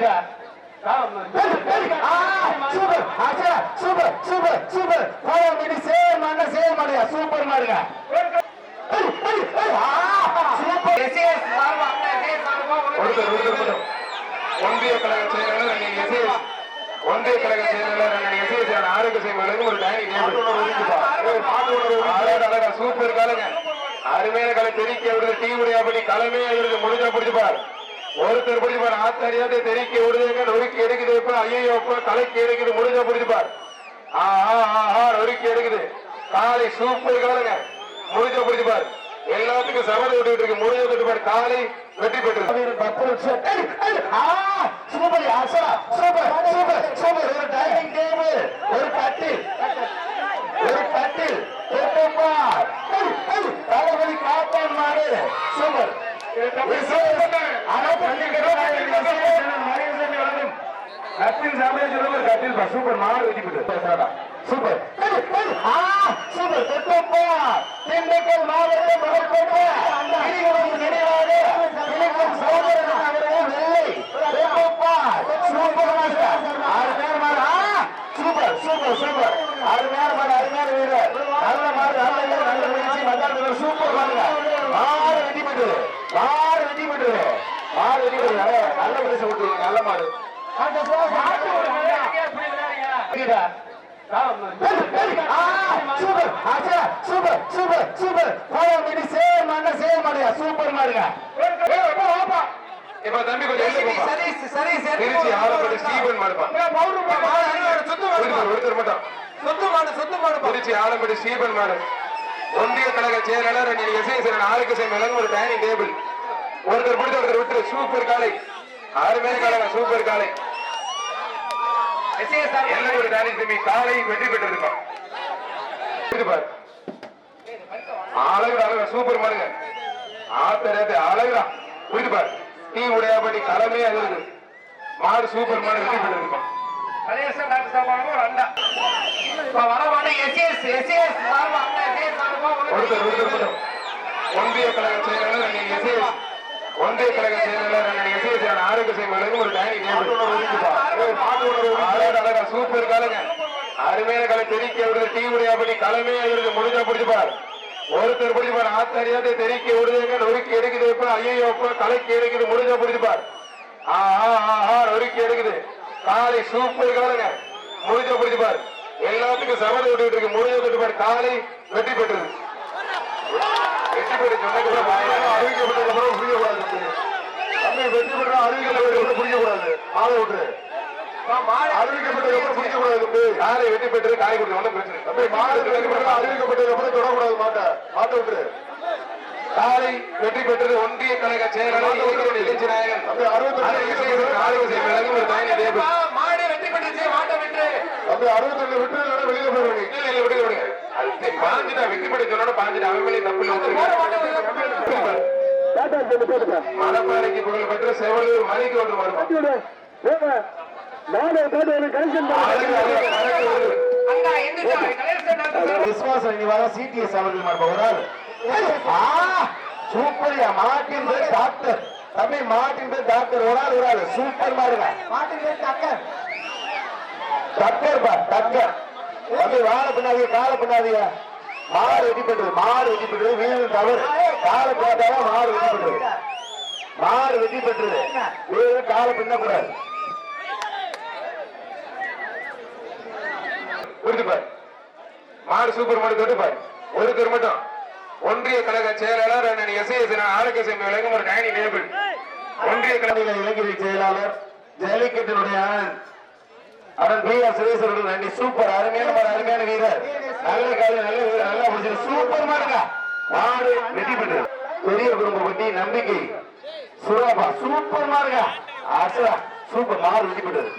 சரிடா சூப்பர் ஆச்சா super super super கோலம் மீடி சேர் மாட சேர் மாடியா சூப்பர் மாடுங்க சூப்பர் ஒருத்தர் ஒருத்தர் மட்டும் ஒன்றிய கழக செயலாளர் அண்ணன் எஸ்ஏஎஸ் ஒன்றிய கழக செயலாளர் அண்ணன் எஸ்ஏஎஸ் ஆரோக்கிய செய்வதற்கு ஒரு டைனிங் டேபிள் சூப்பர் காலங்க அருமையான கலை தெரிக்க விடுது டீ உடையாபடி களமே விடுது முடிஞ்சா பிடிச்சுப்பார் ஒருத்தர் பிடிச்சுப்பார் ஆத்தறியாத தெரிக்க விடுதுங்க நொறுக்கி எடுக்குது இப்ப ஐயோ கலைக்கு எடுக்குது முடிஞ்சா பிடிச்சுப்பார் ஆஹா நொறுக்கி எடுக்குது. காலை சூப்பர் காலங்க முடிஞ்சா பிடிச்சுப்பார் எல்லாத்துக்கும் சபதை விட்டுட்டு இருக்கு. முடிஞ்ச பிடிச்சுப்பார் காலை வெற்றி பெற்றது. பத்து நிமிஷம் சூப்பர் சூப்பர் சூப்பர் சூப்பர். ஒரு டைனிங் டேபிள் ஒரு கட்டில். ஒரு கட்டில். தளபதி காப்பான் மாடு. சூப்பர். கட்டில் சாமியார் சொல்லுவார் கட்டில் சூப்பர் மாடு வெட்டி சூப்பர் சூப்பர். தொட்டுப்பார் திண்டுக்கல் மாவட்டம் மகள்கோட்டை நினைவாக சகோதரன் அவர்கள் வெள்ளை தொட்டுப்பார் சூப்பர் மாஸ்டர் ஆறு மாடு சூப்பர் சூப்பர் சூப்பர் அருமையான மாடு அருமையான வீரர். நல்ல மாடு நல்ல வீரர். நல்ல முயற்சி மத்தாள் சூப்பர் மாடுங்க மாடு வெட்டிப்பட்டு மாடு மாடு நல்ல பரிசு விட்டுருங்க நல்ல மாடு. சூப்பர் சூப்பர் சூப்பர் சூப்பர் மாடுங்க இப்ப தம்பி கொஞ்சம் எழுந்து போப்பா. திருச்சி ஆலப்பட்டி ஸ்டீபன் மாடுப்பா. ஒருத்தர் திருச்சி ஸ்டீபன் மாடு. ஒன்றிய கழக செயலாளர் அண்ணன் எஸ்ஐ ஆரோக்கிய மேலும் ஒரு டைனிங் டேபிள். ஒருத்தர் பிடிச்ச ஒருத்தர் விட்டு சூப்பர் காலை அருமையான காலங்க சூப்பர் காலை என்ன ஒரு டைனிங் டேபிள் காலை வெற்றி பாரு. அழகு அழகு சூப்பர் மாடுங்க. ஆத்தரத்து அழகுடா. புரியுது பாரு. டீ உடையாபட்டி களமே அது இருக்கு. மாடு சூப்பர் மாடு வெற்றி பெற்றிருப்பான் ஒருத்தர் ஒருத்தர் மட்டும். ஒன்றிய கழக செயலாளர் எஸ்ஏஎஸ் ஒன்றிய கழக செயலாளர் அண்ணன் ஆரோக்கிய செய்வதற்கு ஒரு டைனிங் டேபிள் அழகா சூப்பர் காலங்க. அருமையான கலை தெரிக்க விடுது. டீ உடையாபடி கலமே இருக்கு முடிஞ்சா பிடிச்சுப்பார் ஒருத்தர் பிடிச்சுப்பார் ஆத்தறியாத தெரிக்க விடுதுங்க. நொறுக்கி எடுக்குது. இப்ப ஐயோ கலைக்கு எடுக்குது. முடிஞ்சா பிடிச்சுப்பார் ஆஹா ஆஹா நொறுக்கி எடுக்குது. காலை சூப்பர் காலங்க. முடிஞ்சா பிடிச்சுப்பார் எல்லாத்துக்கும் சபதை விட்டுட்டு இருக்கு. முடிஞ்ச விட்டுப்பார் காலை வெற்றி பெற்றது. வெற்றி பெற்று சொன்னதுக்கு அறிவிக்கப்பட்டதுக்கு அப்புறம் புரியக்கூடாது தம்பி வெற்றி பெற்ற அறிவிக்கப்பட்டதுக்கு புரியக்கூடாது மாலை விட்டு வெற்றி பெற்று காய் கொடுத்து ஒன்றும் பிரச்சனை வெற்றி பெற்ற அறிவிக்கப்பட்டதுக்கு அப்புறம் தொடக்கூடாது மாட்டை. மாட்டை விட்டு காலை வெற்றி பெற்றது ஒன்றிய கழக செயலாளர் இயக்குனர் இளைஞ நாயகன். தம்பி அறுபத்தி ஆரோக்கிய மேலும் ஒரு டைனி டேபிள் தம்பி அறுபத்தி ரெண்டு விட்டு வெளியில போயிருவீங்க இல்ல விடுங்க பாஞ்சிட்டா வெற்றி பெற்ற சொன்னோட பாஞ்சிட்டா அவன் மேலே தப்பு மணப்பாறைக்கு புகழ் பெற்ற செவலூர் மணிக்கு ஒன்று வருவான் விஸ்வாச நிவாத சிடிஎஸ் அவர்கள் மாறுபவரால் சூப்பரியா மாட்டின் பேர் டாக்டர். தம்பி மாட்டின் பேர் டாக்டர் ஒரு ஆள் ஒரு ஆள். சூப்பர் மாறுங்க மாட்டின் பேர் டாக்டர். டக்கர் பா டக்கர் தம்பி வாழ பின்னாதிய கால பின்னாதிய மாடு வெட்டி பெற்றது மாடு வெட்டி பெற்றது வீரன் தவறு. கால பின்னாதான் மாடு வெட்டி பெற்றது. மாறு வெற்றி பெற்றது. வீரன் கால பின்னக்கூடாது புரிஞ்சு பாரு. மாடு சூப்பர் மாடு தொட்டு பாரு. ஒருத்தர் மட்டும். ஒன்றிய கழக செயலாளர் அண்ணன் எஸ்ஐஎஸ் ஆரோக்கிய சேவை விலகும் ஒரு டைனிங் டேபிள் ஒன்றிய கழக கழக செயலாளர் ஜல்லிக்கட்டினுடைய அண்ணன். அண்ணன் பி ஆர் சுரேஷ் நன்றி. சூப்பர் அருமையான மாடு அருமையான வீரர். நல்ல காலை நல்ல வீரர் நல்லா முடிச்சது சூப்பர் மாடுங்க. மாடு வெற்றி பெற்று பெரிய குடும்ப பத்தி நம்பிக்கை. சுராபா சூப்பர் மாடுங்க ஆசா சூப்பர் மாடு வெற்றி பெற்றது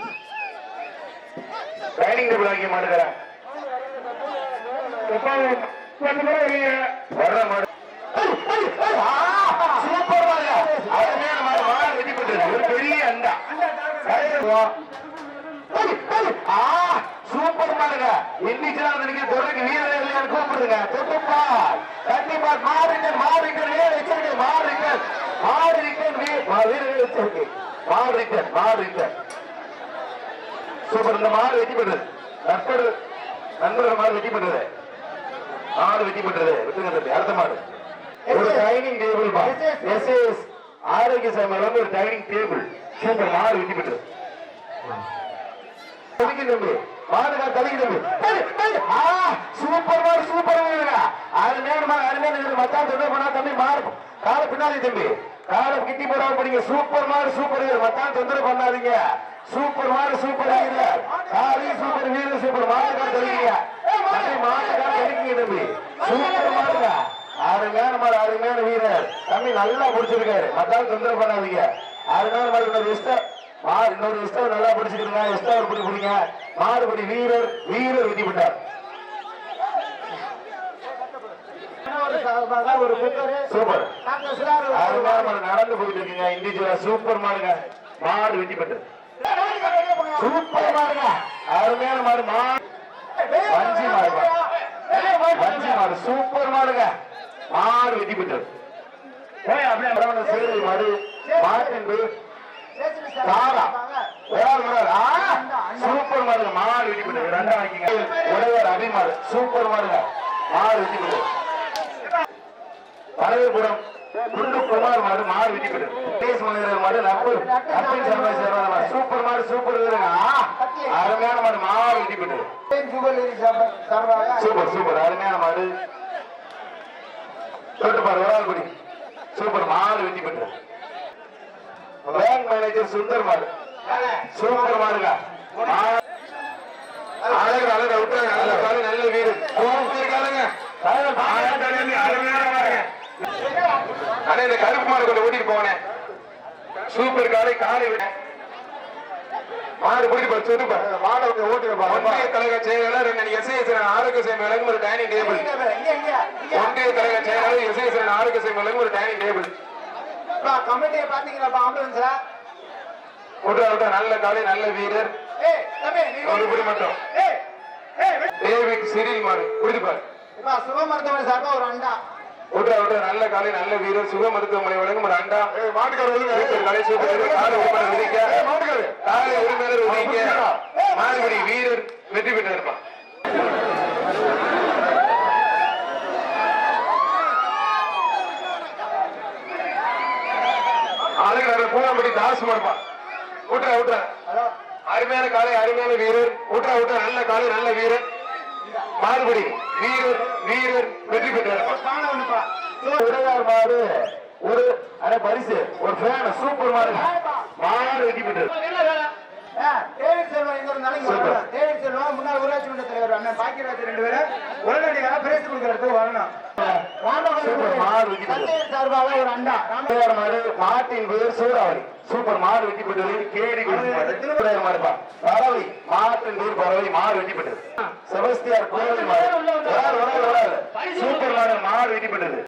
டைனிங் டேபிள் வாங்கி மாடுகிறேன் வர்ற மாடு. சூப்பர் மாடுங்க அருமையான மாடு மாடு வெற்றி பெற்றது ஒரு பெரிய அண்டா. ஆ, சூப்பர் மாடுங்க. இன்னைக்கு நீங்க தொடர்ந்து வீரர்கள் இல்லையான்னு கூப்பிடுங்க கண்டிப்பா மாறுங்கள் மாறுங்கள் வீரர் எச்சரிக்கை மாறுங்கள் மாறுங்கள் வீரர்கள் எச்சரிக்கை மாடு ரிட்டர்ன் மாடு ரிட்டர்ன் சூப்பர் இந்த மாடு வெற்றி பெற்றது. நட்படு நண்பர்கள் மாடு வெற்றி பெற்றது. மாடு வெற்றி பெற்றது. விட்டுங்க தம்பி அடுத்த மாடு. ஒரு டைனிங் டேபிள் எஸ் எஸ். ஆரோக்கிய சமையல் ஒரு டைனிங் டேபிள் சூப்பர் மாடு பெற்றது. தலிக்கு தம்பி மாடுகா தலிக்கு தம்பி. சூப்பர் மாடு சூப்பர் அருமையான மாடு அருமையான மச்சான் தொந்தரவு பண்ணா தம்பி மாடு. கால பின்னாடி தம்பி. கால கிட்டி போடாம படிங்க சூப்பர் மாதிரி சூப்பர் வீரர். மத்தான் தொந்தரவு பண்ணாதீங்க. சூப்பர் மாதிரி சூப்பர் வீரர். காலி சூப்பர் வீரர் சூப்பர் மாடுகா தெரியுங்க. தம்பி மாடுகா தலிக்கீங்க தம்பி. சூப்பர் மாடுங்க அருமையான மாடு அருமையான வீரர். தம்பி நல்லா பிடிச்சிருக்காரு. மத்தாலும் தொந்தரவு பண்ணாதீங்க. அருமையான மாடு இன்னொரு இஷ்டம் மாடு இன்னொரு இஷ்டம் நல்லா பிடிச்சிருக்கீங்க இஷ்டம் ஒரு பிடி பிடிங்க. மாடுபடி வீரர் வீரர் விதிப்பட்டார் சூப்பர். அருமையான நடந்து போயிட்டு இருக்கீங்க இண்டிவிஜுவலா சூப்பர் மாடுங்க. மாடு வெட்டி பெற்று சூப்பர் மாடுங்க. அருமையான மாடு மாடு வஞ்சி மாடு வஞ்சி மாடு சூப்பர் மாடுங்க. மாடு வெட்டி பெற்று ஏய், அப்படியே சேவை மாடு மாட்டின் தாரா. சூப்பர் மாடுங்க. மாடு வெட்டி பெற்று ரெண்டா வாங்கிங்க உடையார் அபிமாறு சூப்பர் மாடுங்க. மாடு வெட்டி பெற்று பழையபுரம் குண்டுக்குமார் மாடு மாடு வெட்டி போட்டு தேஸ் மாடு நப்பு நப்பின் சூப்பர் மாடு சூப்பர் அருமையான மாடு மாடு வெட்டி சூப்பர் சூப்பர் அருமையான மாடு. தொட்டு பாரு ஒரு ஆள் குடி சூப்பர் மாடு வெட்டி பேங்க் மேனேஜர் சுந்தர் மாடு. சூப்பர் மாடுங்க. மாடு- அழகு அழகு விட்டாங்க நல்ல காலு நல்ல வீடு சூப்பர் காலுங்க அண்ணே இந்த கருப்பு மாடு கொஞ்சம் ஓட்டிட்டு போனேன் சூப்பர் காலை காலை விட. மாடு பிடிச்சு ஓட்டுங்க ஒன்றிய கழக செயலாளர் என்ன எஸ்ஐஎஸ் ஆரோக்கிய சேவை வழங்கும் ஒரு டைனிங் டேபிள். ஒன்றிய கழக செயலாளர் எஸ்ஐஎஸ் ஆரோக்கிய சேவை வழங்கும் ஒரு டைனிங் டேபிள். கமிட்டியை பாத்தீங்களா ஆம்புலன்ஸ்ல விட்டா நல்ல காலை நல்ல வீரர். ஒரு பிடி மட்டும். டேவிட் சிறில் மாடு பிடிச்சு பாரு. சுக மருத்துவமனை சார்பா ஒரு அண்டா. விட்டா விட்டா நல்ல காலை நல்ல வீரர் சுக மருத்துவமனை வழங்கும் ஒரு அண்டா. காலை சூப்பர் காலை உரிமையாளர் உதிக்க காலை உரிமையாளர் வீரர் வெற்றி பெற்று இருப்பான் அழகு பூராம்படி தாஸ் மாடுப்பான் விட்டுற விட்டுற அருமையான காலை அருமையான வீரர். விட்டுற விட்டுற நல்ல காலை நல்ல வீரர். மாறுபடி வீரர் வீரர் வெற்றி ஒண்ணுப்பா உடையார் மாடு ஒரு அரை பரிசு ஒரு ஃபேன் சூப்பர் மாடு. மாடு வெற்றி பெற்றது டேவிட் செல்வம் எங்க இருந்தாலும் இங்க சூப்பர். வரணும் டேவிட் செல்வம் முன்னாள் ஊராட்சி மன்ற தலைவர் அண்ணன் பாக்கியராஜ் ரெண்டு பேரும் உடனடியாக பிரைஸ் கொடுக்கறதுக்கு வரணும். சூப்பர் சார்பாக ஒரு அண்டா மாடு மாட்டின் பேர் சூறாவளி. சூப்பர் மாடு வெற்றி பெற்றது கேடி மாடுப்பா பறவை மாட்டின் பேர் பறவை மாடு வெற்றி பெற்றது செபஸ்தியார் கோவில் மாடு. சூப்பர் மாடு மாடு